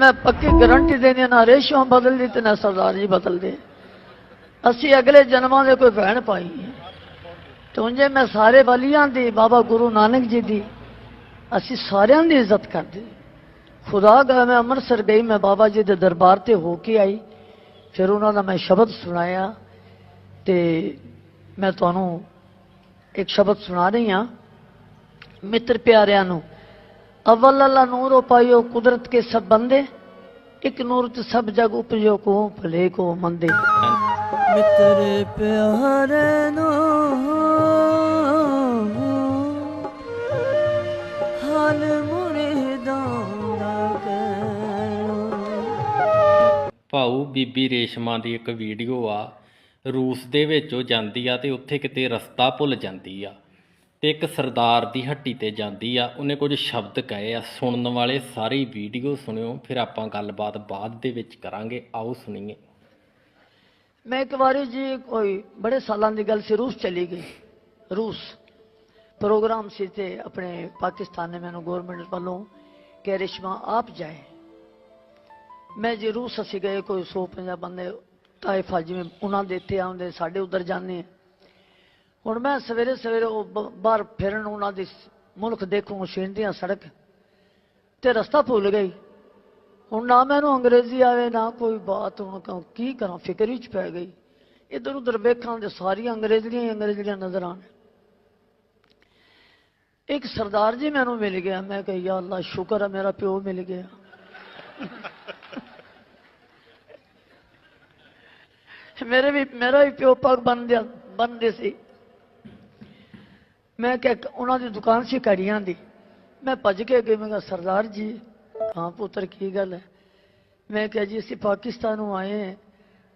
ਮੈਂ ਪੱਕੀ ਗਾਰੰਟੀ ਦੇਣੀ ਨਾ ਰੇਸ਼ਮ ਬਦਲਦੀ ਤੇ ਨਾ ਸਰਦਾਰ ਜੀ ਬਦਲਦੇ। ਅਸੀਂ ਅਗਲੇ ਜਨਮਾਂ ਦੇ ਕੋਈ ਭੈਣ ਪਾਈ ਹੈ ਮੈਂ ਸਾਰੇ ਵਲੀਆਂ ਦੀ, ਬਾਬਾ ਗੁਰੂ ਨਾਨਕ ਜੀ ਦੀ, ਅਸੀਂ ਸਾਰਿਆਂ ਦੀ ਇੱਜ਼ਤ ਕਰਦੇ। ਖੁਦਾ ਗਾ ਮੈਂ ਅੰਮ੍ਰਿਤਸਰ ਗਈ, ਮੈਂ ਬਾਬਾ ਜੀ ਦੇ ਦਰਬਾਰ ਤੇ ਹੋ ਕੇ ਆਈ। ਫਿਰ ਉਹਨਾਂ ਦਾ ਮੈਂ ਸ਼ਬਦ ਸੁਣਾਇਆ ਤੇ ਮੈਂ ਤੁਹਾਨੂੰ ਇੱਕ ਸ਼ਬਦ ਸੁਣਾ ਰਹੀ ਹਾਂ। ਮਿੱਤਰ ਪਿਆਰਿਆਂ ਨੂੰ ਅਵਲ ਅੱਲਾ ਨੂਰ ਪਾਇਓ ਕੁਦਰਤ ਕੇ ਸਭ ਬੰਦੇ ਇੱਕ ਨੂਰ ਤੇ ਸਭ ਜਗ ਉਪਜੋ ਕੋ ਭਲੇ ਕੋ ਮੰਦੇ ਮਿੱਤਰ ਪਿਆਰੇ ਨੂੰ ਹਾਲ ਮੁਰੀਦਾਂ ਦਾ ਕਹਿਣਾ ਭਾਊ ਬੀਬੀ ਰੇਸ਼ਮਾ ਦੀ ਇੱਕ ਵੀਡੀਓ ਆ ਰੂਸ ਦੇ ਵਿੱਚ ਉਹ ਜਾਂਦੀ ਆ ਤੇ ਉੱਥੇ ਕਿਤੇ ਰਸਤਾ ਭੁੱਲ ਜਾਂਦੀ ਆ ਤੇ ਇੱਕ ਸਰਦਾਰ ਦੀ ਹੱਟੀ ਤੇ ਜਾਂਦੀ ਆ। ਉਹਨੇ ਕੁਝ ਸ਼ਬਦ ਕਹੇ ਆ। ਸੁਣਨ ਵਾਲੇ ਸਾਰੀ ਵੀਡੀਓ ਸੁਣਿਓ, ਫਿਰ ਆਪਾਂ ਗੱਲਬਾਤ ਬਾਅਦ ਦੇ ਵਿੱਚ ਕਰਾਂਗੇ। ਆਓ ਸੁਣੀਏ। ਮੈਂ ਇੱਕ ਵਾਰੀ ਜੀ ਕੋਈ ਬੜੇ ਸਾਲਾਂ ਦੀ ਗੱਲ ਸੀ, ਰੂਸ ਚਲੀ ਗਈ। ਰੂਸ। ਪ੍ਰੋਗਰਾਮ ਸੀ ਤੇ ਆਪਣੇ ਪਾਕਿਸਤਾਨ ਨੇ ਮੈਨੂੰ ਗਵਰਨਮੈਂਟ ਵੱਲੋਂ ਕਿ ਰਿਸ਼ਮਾ ਆਪ ਜਾਏ। ਮੈਂ ਜੀ ਰੂਸ ਅਸੀਂ ਗਏ, ਕੋਈ 150 ਬੰਦੇ, ਤਾਇਫਾ ਜਿਵੇਂ ਉਹਨਾਂ ਦੇ ਇੱਥੇ ਆਉਂਦੇ, ਸਾਡੇ ਉਧਰ ਜਾਂਦੇ ਆ ਹੁਣ ਮੈਂ ਸਵੇਰੇ ਸਵੇਰੇ ਉਹ ਬ- ਬਾਹਰ ਫਿਰਨ ਉਹਨਾਂ ਦੀ ਮੁਲਕ ਦੇਖੂ ਸ਼ਿੰਦੀਆਂ ਸੜਕ, ਤੇ ਰਸਤਾ ਭੁੱਲ ਗਈ। ਹੁਣ ਨਾ ਮੈਨੂੰ ਅੰਗਰੇਜ਼ੀ ਆਵੇ, ਨਾ ਕੋਈ ਬਾਤ, ਹੁਣ ਕ- ਕੀ ਕਰਾਂ, ਫਿਕਰ ਵਿੱਚ ਪੈ ਗਈ। ਇਧਰ ਉਧਰ ਵੇਖਾਂ ਤੇ ਸਾਰੀਆਂ ਅੰਗਰੇਜ਼ੀਆਂ ਹੀ ਅੰਗਰੇਜ਼ੀਆਂ ਨਜ਼ਰ ਆਣ ਇੱਕ ਸਰਦਾਰ ਜੀ ਮੈਨੂੰ ਮਿਲ ਗਿਆ, ਮੈਂ ਕਿਹਾ, ਯਾ ਅੱਲਾ, ਸ਼ੁਕਰ ਹੈ ਮੇਰਾ ਪਿਓ ਮਿਲ ਗਿਆ। ਮੇਰੇ ਵੀ, ਮੇਰਾ ਵੀ ਪਿਓ ਪੱਗ ਬੰਨਿਆ ਬੰਨਦੇ ਸੀ। ਮੈਂ ਕਿਹਾ ਕਿ ਉਹਨਾਂ ਦੀ ਦੁਕਾਨ ਸੀ ਕੜੀਆਂ ਦੀ। ਮੈਂ ਭੱਜ ਕੇ ਗਈ ਮੈਂ ਕਿਹਾ ਸਰਦਾਰ ਜੀ ਹਾਂ ਪੁੱਤਰ ਕੀ ਗੱਲ ਹੈ? ਮੈਂ ਕਿਹਾ ਜੀ ਅਸੀਂ ਪਾਕਿਸਤਾਨੋਂ ਆਏ ਹਾਂ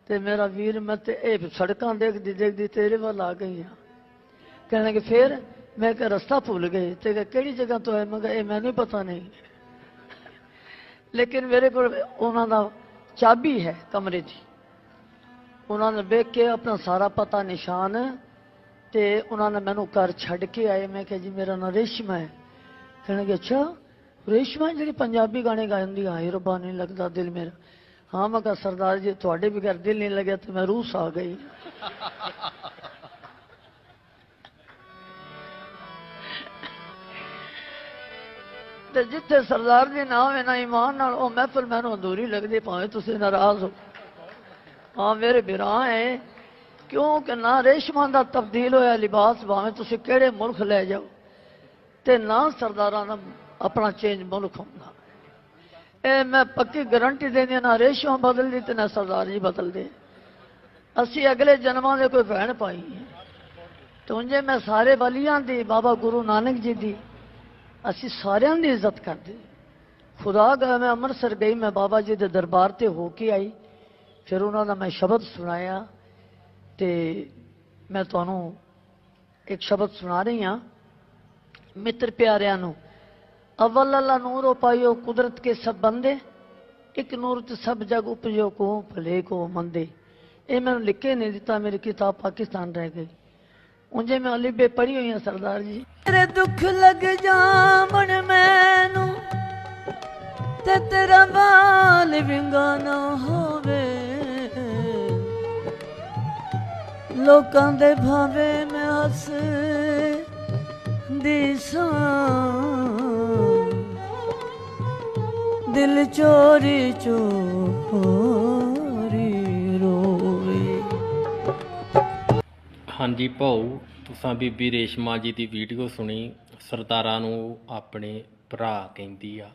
ਤੇ ਮੇਰਾ ਵੀਰ ਮੈਂ ਤੇ ਇਹ ਸੜਕਾਂ ਦੇਖਦੀ ਦੇਖਦੀ ਤੇਰੇ ਵੱਲ ਆ ਗਈ ਹਾਂ। ਕਹਿਣ ਕਿ ਫਿਰ? ਮੈਂ ਕਿਹਾ ਰਸਤਾ ਭੁੱਲ ਗਏ। ਤੇ ਕਿਹਾ, ਕਿਹੜੀ ਜਗ੍ਹਾ ਤੋਂ ਆਏ? ਮੈਂ ਕਿਹਾ ਇਹ ਮੈਨੂੰ ਪਤਾ ਨਹੀਂ। ਲੇਕਿਨ ਮੇਰੇ ਕੋਲ ਉਹਨਾਂ ਦਾ ਚਾਬੀ ਹੈ ਕਮਰੇ ਦੀ ਉਹਨਾਂ ਨੇ ਵੇਖ ਕੇ ਆਪਣਾ ਸਾਰਾ ਪਤਾ ਨਿਸ਼ਾਨ ਤੇ ਉਹਨਾਂ ਨੇ ਮੈਨੂੰ ਘਰ ਛੱਡ ਕੇ ਆਏ। ਮੈਂ ਕਿਹਾ ਜੀ, ਮੇਰਾ ਨਾਂ ਰੇਸ਼ਮਾ ਹੈ। ਕਹਿਣਗੇ, ਅੱਛਾ, ਰੇਸ਼ਮਾ ਜਿਹੜੀ ਪੰਜਾਬੀ ਗਾਣੇ ਗਾਉਂਦੀ ਹਾਏ ਰੱਬਾ, ਨਹੀਂ ਲੱਗਦਾ ਦਿਲ ਮੇਰਾ। ਹਾਂ, ਮੈਂ ਕਿਹਾ, ਸਰਦਾਰ ਜੀ, ਤੁਹਾਡੇ ਵੀ ਘਰ ਦਿਲ ਨਹੀਂ ਲੱਗਿਆ ਤੇ ਮੈਂ ਰੂਸ ਆ ਗਈ। ਤੇ ਜਿੱਥੇ ਸਰਦਾਰ ਜੀ ਨਾ ਹੋਵੇ ਨਾ, ਇਮਾਨ ਨਾਲ, ਉਹ ਮਹਿਫਲ ਮੈਨੂੰ ਅਧੂਰੀ ਲੱਗਦੀ, ਭਾਵੇਂ ਤੁਸੀਂ ਨਾਰਾਜ਼ ਹੋ। ਹਾਂ, ਮੇਰੇ ਬਿਰਾਂ ਹੈ ਕਿਉਂਕਿ ਨਾ ਰੇਸ਼ਮਾਂ ਦਾ ਤਬਦੀਲ ਹੋਇਆ ਲਿਬਾਸ ਭਾਵੇਂ ਤੁਸੀਂ ਕਿਹੜੇ ਮੁਲਕ ਲੈ ਜਾਓ ਤੇ ਨਾ ਸਰਦਾਰਾਂ ਦਾ ਆਪਣਾ ਚੇਂਜ ਮੁਲਕ ਹੁੰਦਾ ਇਹ ਮੈਂ ਪੱਕੀ ਗਾਰੰਟੀ ਦੇਣੀ ਨਾ ਰੇਸ਼ਮ ਬਦਲਦੀ ਤੇ ਨਾ ਸਰਦਾਰ ਜੀ ਬਦਲਦੇ ਅਸੀਂ ਅਗਲੇ ਜਨਮਾਂ ਦੇ ਕੋਈ ਭੈਣ ਪਾਈ ਹੈ ਤੇ ਉਂਝੇ ਮੈਂ ਸਾਰੇ ਵਲੀਆਂ ਦੀ ਬਾਬਾ ਗੁਰੂ ਨਾਨਕ ਜੀ ਦੀ ਅਸੀਂ ਸਾਰਿਆਂ ਦੀ ਇੱਜ਼ਤ ਕਰਦੇ ਖੁਦਾ ਗਾ ਮੈਂ ਅੰਮ੍ਰਿਤਸਰ ਗਈ ਮੈਂ ਬਾਬਾ ਜੀ ਦੇ ਦਰਬਾਰ ਤੇ ਹੋ ਕੇ ਆਈ ਫਿਰ ਉਹਨਾਂ ਦਾ ਮੈਂ ਸ਼ਬਦ ਸੁਣਾਇਆ ਤੇ ਮੈਂ ਤੁਹਾਨੂੰ ਇੱਕ ਸ਼ਬਦ ਸੁਣਾ ਰਹੀ ਹਾਂ। ਮਿੱਤਰ ਪਿਆਰਿਆਂ ਨੂੰ, ਅਵਲ ਅੱਲਾ ਨੂਰ ਪਾਇਓ ਕੁਦਰਤ ਕੇ ਸਭ ਬੰਦੇ, ਇੱਕ ਨੂਰ ਤੇ ਸਭ ਜਗ ਉਪਜੋ ਕੋ ਭਲੇ ਕੋ ਮੰਦੇ। ਇਹ ਮੈਨੂੰ ਲਿਖ ਕੇ ਨਹੀਂ ਦਿੱਤਾ, ਮੇਰੀ ਕਿਤਾਬ ਪਾਕਿਸਤਾਨ ਰਹਿ ਗਈ। ਉਂਝੇ ਮੈਂ ਅਲੀਬੇ ਪੜ੍ਹੀ ਹੋਈ ਹਾਂ, ਸਰਦਾਰ ਜੀ। ਤੇਰੇ ਦੁੱਖ ਲੱਗ ਜਾਵਣ ਮੈਨੂੰ, ਤੇ ਤੇਰਾ ਵਾਲ ਵਿੰਗਾ ਨਾ ਹੋਵੇ। ਲੋਕਾਂ ਦੇ ਭਾਵੇਂ ਮੈਂ ਹੱਸ ਦੀ ਦਿਲ ਚੋਰੀ ਚੋਰੀ ਰੋਵੇ। ਹਾਂਜੀ ਭਾਊ, ਤੁਸੀਂ ਬੀਬੀ ਰੇਸ਼ਮਾ ਜੀ ਦੀ ਵੀਡੀਓ ਸੁਣੀ, ਸਰਦਾਰਾਂ ਨੂੰ ਆਪਣੇ ਭਰਾ ਕਹਿੰਦੀ ਆ।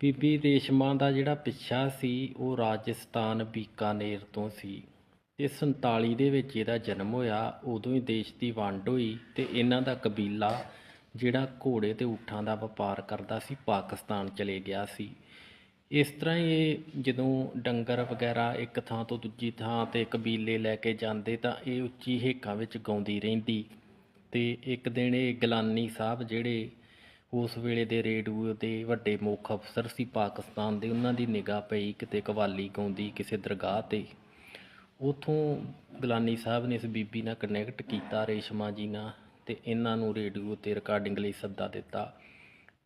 ਬੀਬੀ ਰੇਸ਼ਮਾ ਦਾ ਜਿਹੜਾ ਪਿੱਛਾ ਸੀ, ਉਹ ਰਾਜਸਥਾਨ ਬੀਕਾਨੇਰ ਤੋਂ ਸੀ। ਤੇ 47 ਦੇ ਵਿੱਚ ਇਹਦਾ ਜਨਮ ਹੋਇਆ, ਉਦੋਂ ਹੀ ਦੇਸ਼ ਦੀ ਵੰਡ ਹੋਈ ਤੇ ਇਹਨਾਂ ਦਾ ਕਬੀਲਾ ਜਿਹੜਾ ਘੋੜੇ ਤੇ ਊਠਾਂ ਦਾ ਵਪਾਰ ਕਰਦਾ ਸੀ, ਪਾਕਿਸਤਾਨ ਚਲੇ ਗਿਆ ਸੀ। ਇਸ ਤਰ੍ਹਾਂ ਇਹ ਜਦੋਂ ਡੰਗਰ ਵਗੈਰਾ ਇੱਕ ਥਾਂ ਤੋਂ ਦੂਜੀ ਥਾਂ ਤੇ ਕਬੀਲੇ ਲੈ ਕੇ ਜਾਂਦੇ ਤਾਂ ਇਹ ਉੱਚੀ ਹੇਕਾਂ ਵਿੱਚ ਗਾਉਂਦੀ ਰਹਿੰਦੀ ਤੇ ਇੱਕ ਦਿਨ ਇਹ ਗਲਾਨੀ ਸਾਹਿਬ ਜਿਹੜੇ ਉਸ ਵੇਲੇ ਦੇ ਰੇਡੀਓ ਦੇ ਵੱਡੇ ਮੁੱਖ ਅਫਸਰ ਸੀ ਪਾਕਿਸਤਾਨ ਦੇ, ਉਹਨਾਂ ਦੀ ਨਿਗਾਹ ਪਈ, ਕਿਤੇ ਕਵਾਲੀ ਗਾਉਂਦੀ ਕਿਸੇ ਦਰਗਾਹ ਤੇ। ਉਥੋਂ ਗਲਾਨੀ ਸਾਹਿਬ ਨੇ ਇਸ ਬੀਬੀ ਨਾਲ ਕਨੈਕਟ ਕੀਤਾ, ਰੇਸ਼ਮਾ ਜੀ ਨਾਲ, ਤੇ ਇਹਨਾਂ ਨੂੰ ਰੇਡੀਓ ਤੇ ਰਿਕਾਰਡਿੰਗ ਲਈ ਸੱਦਾ ਦਿੱਤਾ।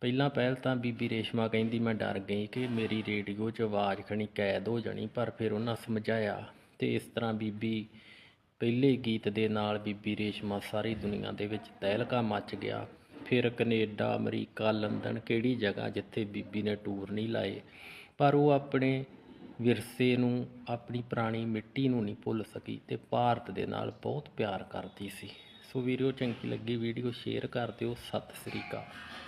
ਪਹਿਲਾਂ ਪਹਿਲ ਤਾਂ ਬੀਬੀ ਰੇਸ਼ਮਾ ਕਹਿੰਦੀ, ਮੈਂ ਡਰ ਗਈ ਕਿ ਮੇਰੀ ਰੇਡੀਓ 'ਚ ਆਵਾਜ਼ ਖਣੀ ਕੈਦ ਹੋ ਜਾਣੀ, ਪਰ ਫਿਰ ਉਹਨਾਂ ਸਮਝਾਇਆ ਤੇ ਇਸ ਤਰ੍ਹਾਂ ਬੀਬੀ ਪਹਿਲੇ ਗੀਤ ਦੇ ਨਾਲ ਬੀਬੀ ਰੇਸ਼ਮਾ ਸਾਰੀ ਦੁਨੀਆ ਦੇ ਵਿੱਚ ਤਹਿਲਕਾ ਮਚ ਗਿਆ। ਫਿਰ ਕੈਨੇਡਾ, ਅਮਰੀਕਾ, ਲੰਡਨ ਕਿਹੜੀ ਜਗ੍ਹਾ ਜਿੱਥੇ ਬੀਬੀ ਨੇ ਟੂਰ ਨਹੀਂ ਲਾਏ, ਪਰ ਉਹ ਆਪਣੇ ਵਿਰਸੇ ਨੂੰ, ਆਪਣੀ ਪੁਰਾਣੀ ਮਿੱਟੀ ਨੂੰ ਨਹੀਂ ਭੁੱਲ ਸਕੀ ਤੇ ਭਾਰਤ ਦੇ ਨਾਲ ਬਹੁਤ ਪਿਆਰ ਕਰਦੀ ਸੀ। ਸੋ ਵੀਡੀਓ ਚੰਗੀ ਲੱਗੀ ਵੀਡੀਓ, ਸ਼ੇਅਰ ਕਰ ਦਿਓ। ਸਤਿ ਸ੍ਰੀ ਅਕਾਲ।